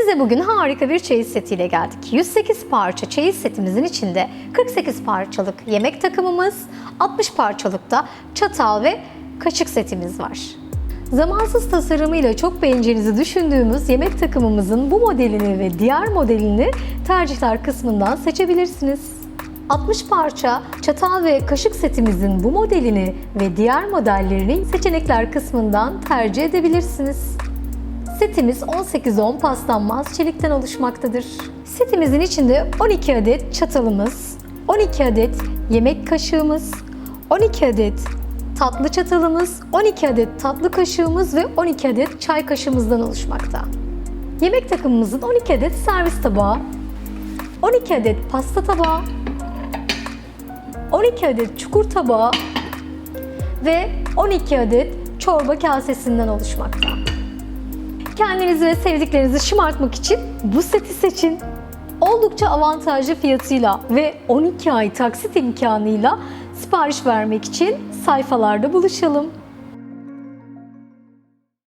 Size bugün harika bir çeyiz setiyle geldik. 108 parça çeyiz setimizin içinde 48 parçalık yemek takımımız, 60 parçalık da çatal ve kaşık setimiz var. Zamansız tasarımıyla çok beğeneceğinizi düşündüğümüz yemek takımımızın bu modelini ve diğer modelini tercihler kısmından seçebilirsiniz. 60 parça çatal ve kaşık setimizin bu modelini ve diğer modellerini seçenekler kısmından tercih edebilirsiniz. Setimiz 18-10 paslanmaz çelikten oluşmaktadır. Setimizin içinde 12 adet çatalımız, 12 adet yemek kaşığımız, 12 adet tatlı çatalımız, 12 adet tatlı kaşığımız ve 12 adet çay kaşığımızdan oluşmakta. Yemek takımımızın 12 adet servis tabağı, 12 adet pasta tabağı, 12 adet çukur tabağı ve 12 adet çorba kasesinden oluşmakta. Kendinizi ve sevdiklerinizi şımartmak için bu seti seçin. Oldukça avantajlı fiyatıyla ve 12 ay taksit imkanıyla sipariş vermek için sayfalarda buluşalım.